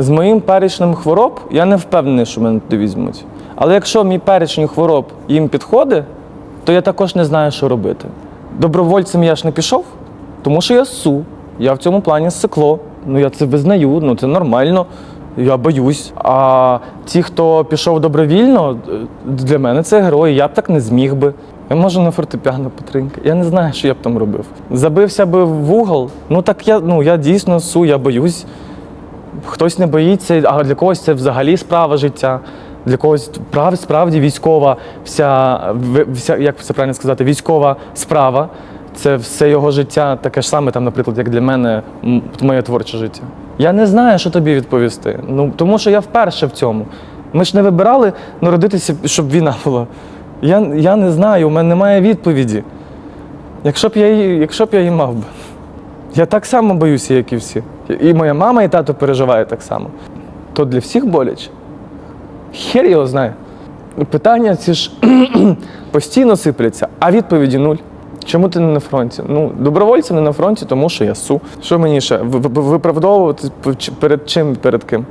З моїм перечнем хвороб я не впевнений, що мене туди візьмуть. Але якщо мій перечень хвороб їм підходить, то я також не знаю, що робити. Добровольцем я ж не пішов, тому що я су. Я в цьому плані сикло. Ну я це визнаю, ну це нормально. Я боюсь. А ті, хто пішов добровільно, е, для мене це герої. Я б так не зміг би. Я можу на фортепіано потринки. Я не знаю, що я б там робив. Забився би в угол. Ну так я ну я дійсно су, я боюсь. Хтось не боїться, а для когось це взагалі справа життя. Для когось прав, справді військова, вся, вся, як це правильно сказати, військова справа. Це все його життя, таке ж саме, там, наприклад, як для мене, моє творче життя. Я не знаю, що тобі відповісти. Ну, тому що я вперше в цьому. Ми ж не вибирали народитися, щоб війна була. Я, я не знаю, у мене немає відповіді. Якщо б я її, якщо б я її мав би. Я так само боюся, як і всі. І моя мама, і тато переживає так само. То для всіх боляче. Хер його знає. Питання ці ж постійно сипляться, а відповіді нуль. Чому ти не на фронті? Ну, добровольцем не на фронті, тому що я су. Що мені ще? Ви- ви- Виправдовувати перед чим, перед ким?